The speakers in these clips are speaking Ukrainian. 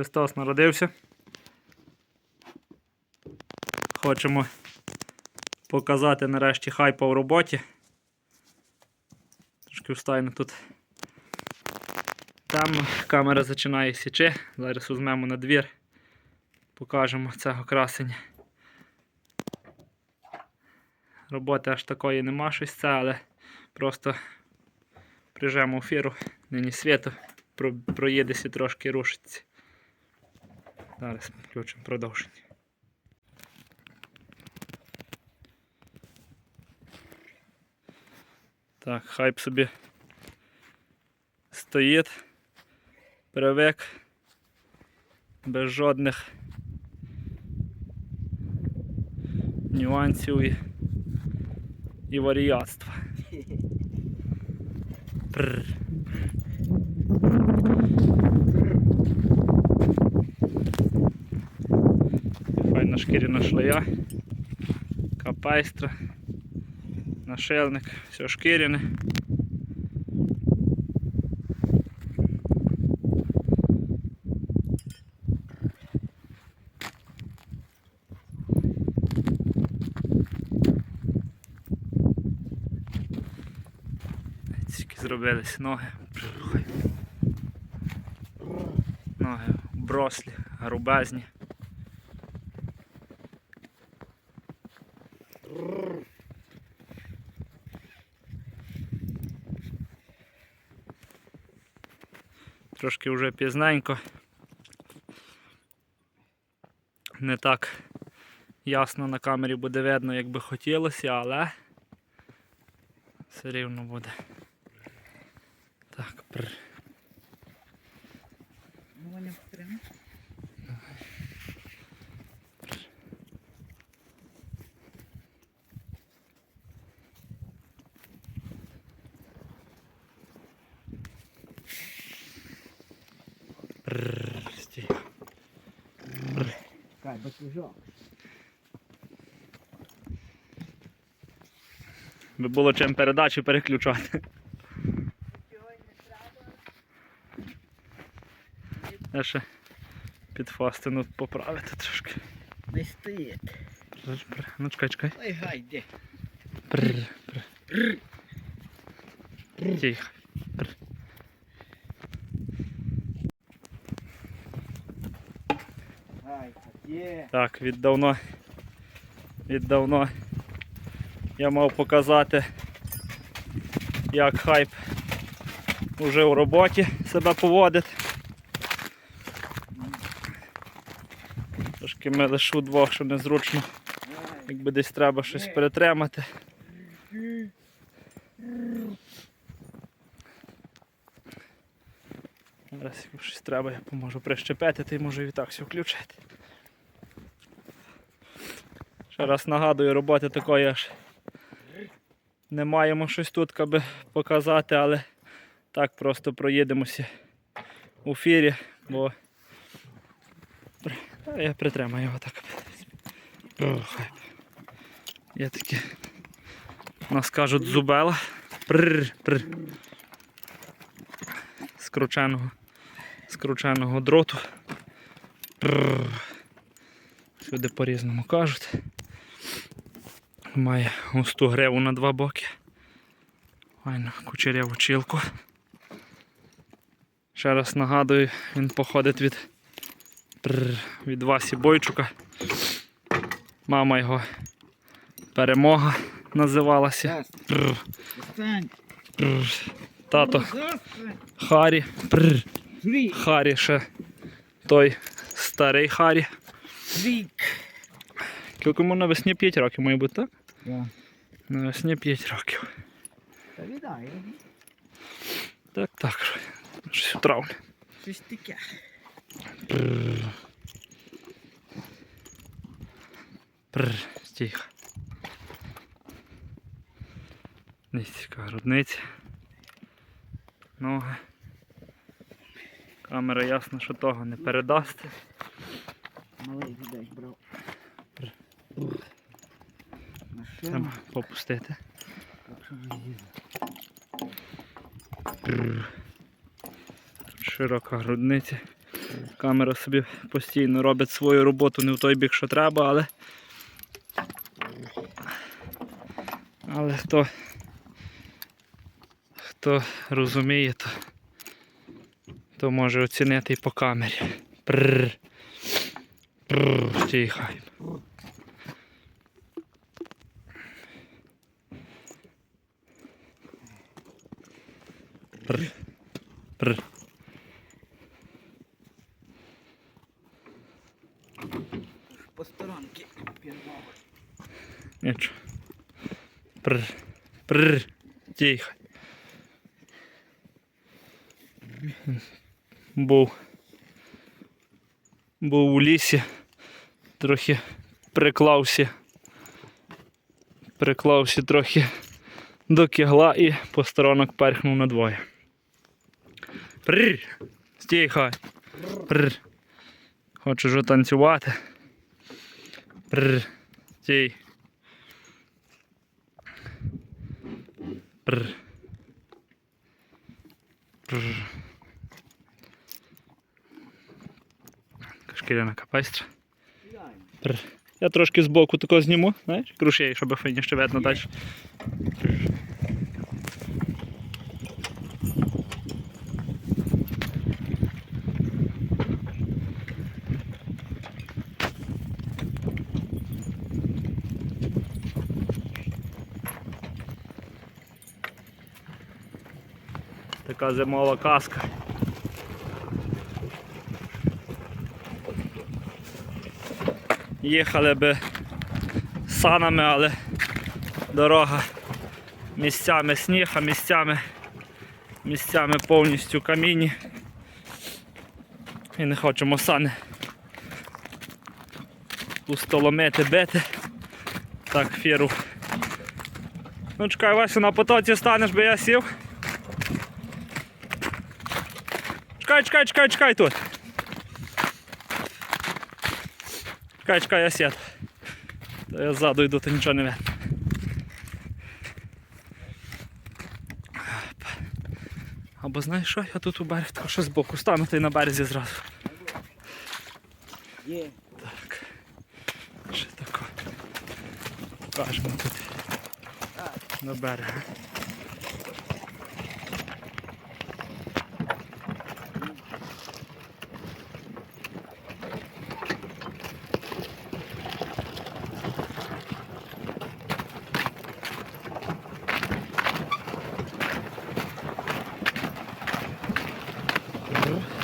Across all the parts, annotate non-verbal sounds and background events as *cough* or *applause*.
Христос народився. Хочемо показати нарешті хайпа в роботі. Трошки встайно тут. Там камера починає січи. Зараз візьмемо на двір. Покажемо цього красення. Роботи аж такої нема щось це, але просто прижемо ефіру, нині світу, про- проїдеться трошки рушиться. Зараз включимо продовження. Так, хайп собі стоїть, привик, без жодних нюансів і, і варіатства. *laughs* Пррр. Файна шкіряна шлея, капайстра, нашельник, все шкіряне. Тільки зробились ноги. Ноги брослі, грубезні. Трошки вже пізненько. Не так ясно на камері буде видно, як би хотілося, але все рівно буде. Так, пр. Ну, Ваня, прямо. Прррр, стій. Кай. Би було чим передачу переключати. Я ще під фастину поправити трошки. Не стоїть. Ну чекай, чекай. Ой, гай, де. Прррр, прррр. Тихо. Гай, де. Так, віддавно. Віддавно я мав показати, як хайп уже у роботі себе поводить. Трошки ми лише удвох, що незручно, якби десь треба щось перетримати. Зараз якщо щось треба, я поможу прищепити, ти можу і так все включити. Ще раз нагадую, роботи такої аж не маємо щось тут аби показати, але так просто проїдемося у фірі, бо я притримаю його так. Хай. Є такі. Нас кажуть зубела. Пррр, пррр. Скрученого. Скрученого дроту. Сюди по-різному кажуть. Має густу гриву на два боки. Файно, кучеряву чілку. Ще раз нагадую, він походить від, від Васі Бойчука. Мама його перемога називалася. Тато. Харі. Харі ще той старий Харі. Звік. Йому навесні 5 років має бути, так? Да. Навесні 5 років. Та віддай. Так, так. Щось у травні. Щось таке. Прррр. Прррр. Тихо. Низька грудниця. Ноги. Камера ясно, що того не передасть. Малий віддай, брав. Треба попустити. Широка грудниця. Камера собі постійно робить свою роботу не в той бік, що треба, але. Але хто, хто розуміє, то, то може оцінити і по камері. Прррр. Прррр. Тихо. Прррр. Прррр. По сторонки пірвали. Нічого. Прр. Прр. Тихо. Був. Був у лісі. Трохи приклався. Приклався трохи до кігла і по сторонок перхнув надвоє. Прр. Тихо. Прр. Хочеш же танцювати? Прр. Стій. Прр. Прр. Шкіряна капайстра. Прр. Я трошки збоку тако зніму, знаєш, крушей, щоб файніше видно далі. Така зимова каска. Їхали би санами, але дорога місцями сніг, а місцями, місцями повністю камінні. І не хочемо сани устоломити, бити. Так, фіру. Ну чекай, Вася, на потоці станеш, би я сів. Чекай, чекай, чекай, тут. Чекай, чекай, я сяду. Та я ззаду йду, то нічого не видно. Або знаєш що, я тут у берег, тако що збоку стану, та на березі зразу. Є. Так. Ще тако. Покажемо тут. До берега.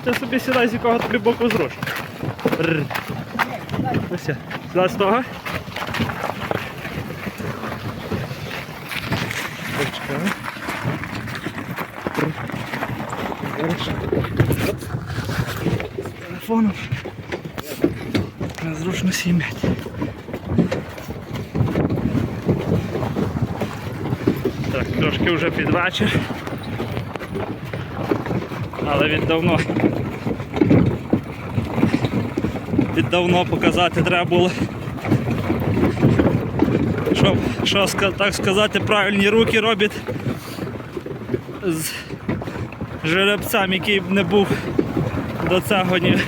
Ти собі сідай, з якого тобі боку зручно. Рр. Ось. Сюди з того. Телефоном. Незручно сім'ять. Так, трошки вже під вечір. Але від давно від давно показати треба було. Щоб, що так сказати, правильні руки робить з жеребцем, який б не був до цього ні,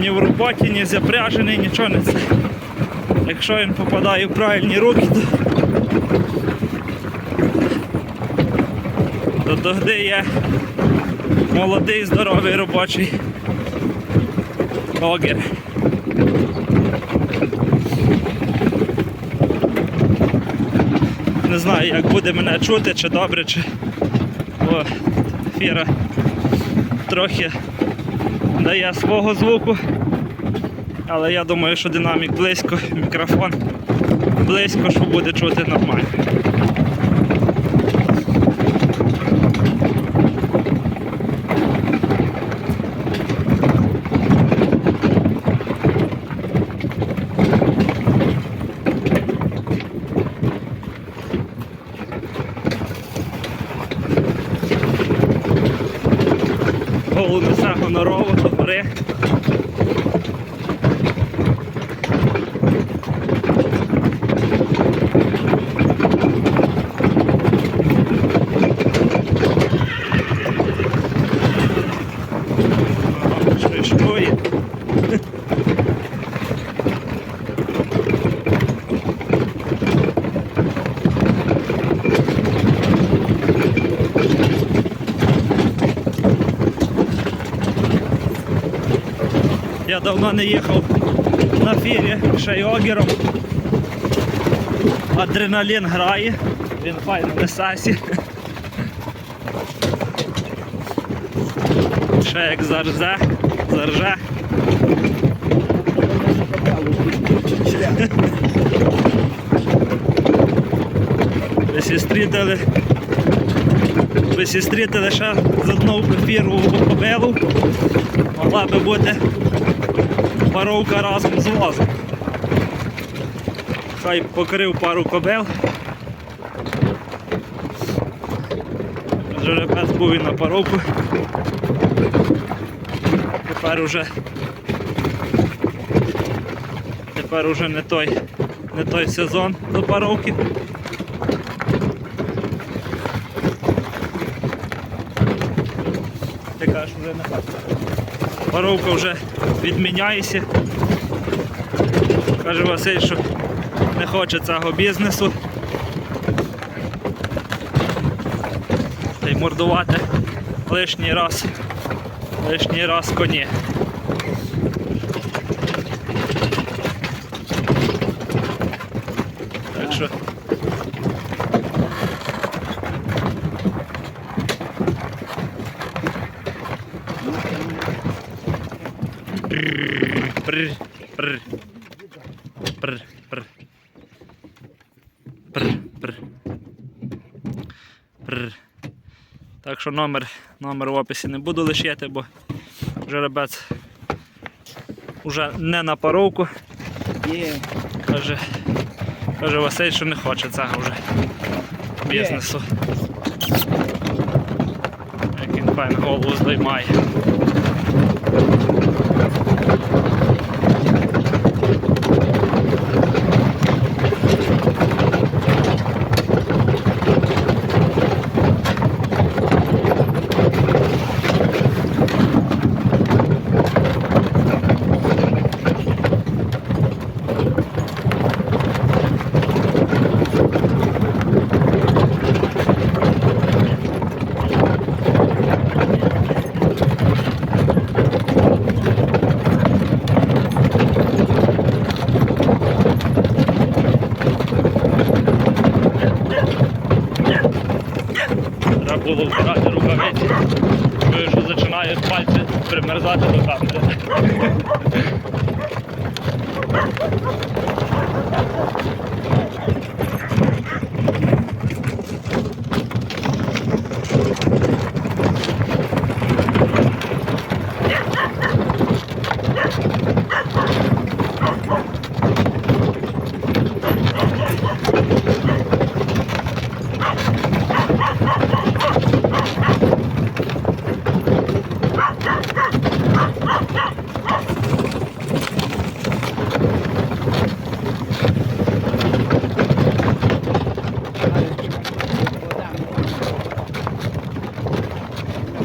ні в роботі, ні запряжений, нічого не це. Якщо він попадає в правильні руки, то, то тоді є молодий, здоровий робочий огір. Не знаю, як буде мене чути, чи добре, чи О, фіра трохи дає свого звуку. Але я думаю, що динамік близько, мікрофон близько, що буде чути нормально. Голову несе гонорово до гори. Ага, чуєш? Я давно не їхав на фірі ще. Адреналін грає, він файно несасі. Ще як зарзе, зарже. Ви сістрітили. Ви сістрітили ще з одного ефіру в. Могла би бути паровка разом з возом. Хай покрив пару кобил. Жеребець був і на паровку. Тепер уже тепер уже не той, не той сезон до паровки. Ти кажеш, вже не Паровка вже відміняється. Каже Василь, що не хоче цього бізнесу. Та й мордувати лишній раз, лишній раз коні. Так що Прр, прр. Прр, прр. Прр, прр. Прр. Так що номер, номер в описі не буду лишити, бо жеребець уже не на паровку. Є. Каже, каже Василь, що не хоче цього вже бізнесу. Як він файно голову здоймає. Треба було вбирати рукавиці. Чую, що починають пальці примерзати до камери. *laughs*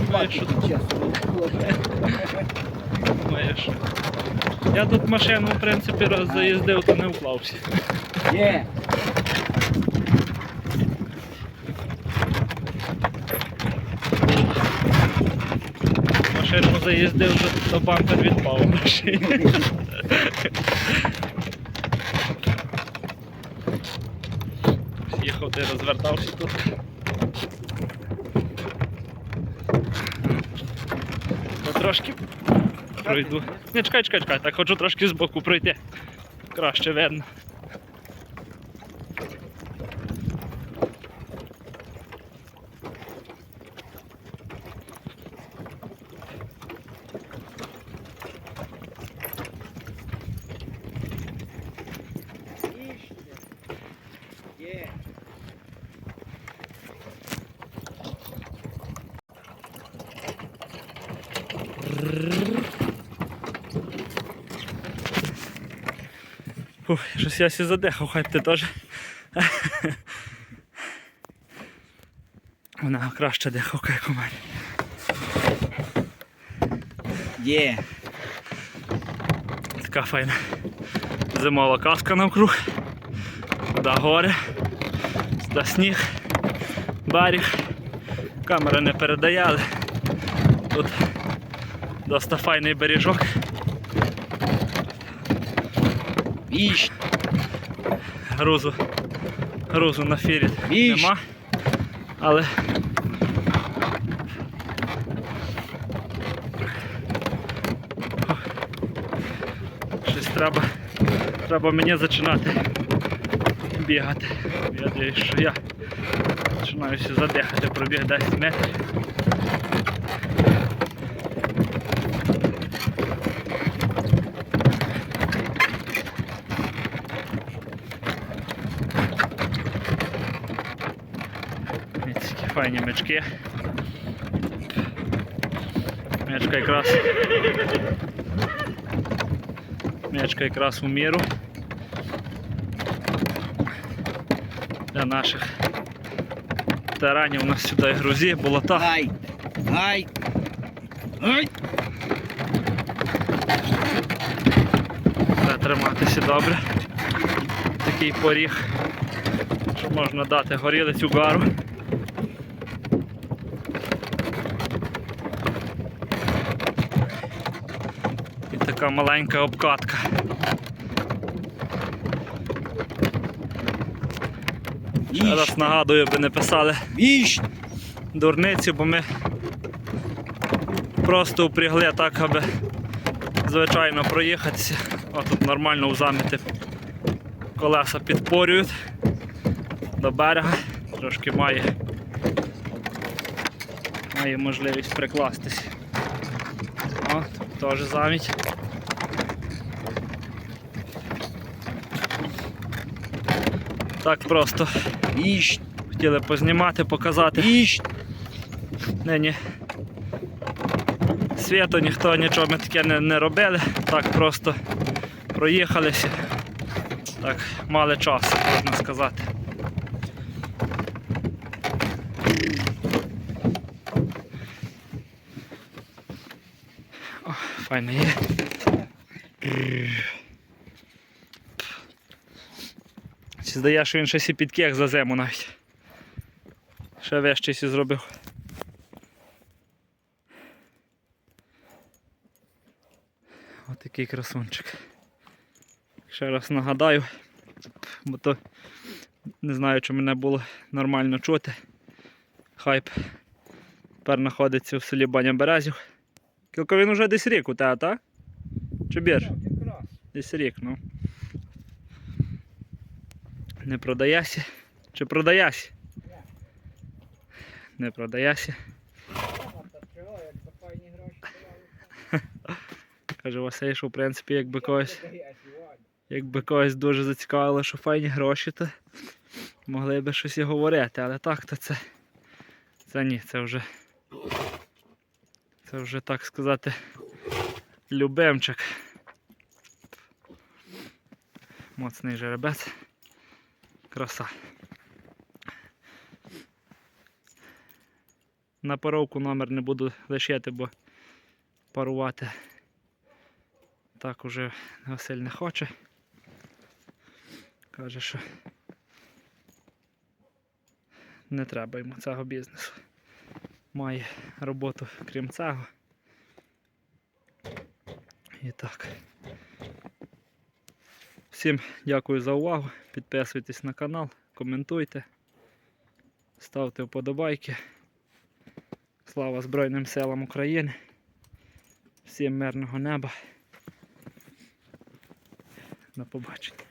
Знаєш, що думаєш? Я тут машину, в принципі, раз заїздив, то не вклався. Є. Машину заїздив, вже то бампер відпав у машині. Їхав, ти розвертався тут. Трошки пройду. Не, чекай, чекай, чекай, так хочу трошки з боку пройти. Краще видно. Є. Фух, щось я сі задихав, хай ти теж. Вона краще дихавка, як у мене. Є. Така файна зимова каска навкруг. Туди гори, сюди сніг, берег. Камера не передає, але тут досить файний бережок. Віщ. Грузу, грузу на фірі нема. Але щось треба, треба мені починати бігати. Я дивлюсь, що я починаюся задихати, пробіг 10 метрів. Ось такі файні мечки. Мечка якраз. Мечка якраз у міру. Для наших таранів у нас сюди грузі, болота. Гай. Гай. Гай. Треба триматися добре. Такий поріг, що можна дати горілицю гару. І така маленька обкатка. Ще раз нагадую, би не писали дурницю, бо ми просто впрягли так, аби звичайно проїхатися. А тут нормально в заміти колеса підпорюють до берега, трошки має, має можливість прикластися. О, тут теж заміть. Так просто Віщ. хотіли познімати, показати. Віщ. Нині світу ніхто нічого ми таке не, не робили, так просто проїхалися. Так, мали час, можна сказати. О, файно є. Чи здає, що він щось і підкег за зиму навіть. Ще вещись і зробив. Отакий красунчик. Ще раз нагадаю, бо то не знаю, чи мене було нормально чути. Хайп тепер знаходиться в селі Баня Березів. Кілько він уже десь рік у тебе, так? Чи бірж? Десь рік, ну. Не продаєшся? Чи продаєшся? Не продаєшся. Каже Василь, що в принципі якби когось, якби когось дуже зацікавило, що файні гроші, то могли би щось і говорити, але так то це. Це ні, це вже. Це вже так сказати любимчик. Моцний жеребець. Краса. На паровку номер не буду лишити, бо парувати так уже Василь не хоче. Каже, що не треба йому цього бізнесу. Має роботу крім цього. І так. Всім дякую за увагу. Підписуйтесь на канал, коментуйте, ставте вподобайки. Слава Збройним силам України. Всім мирного неба. На побачення.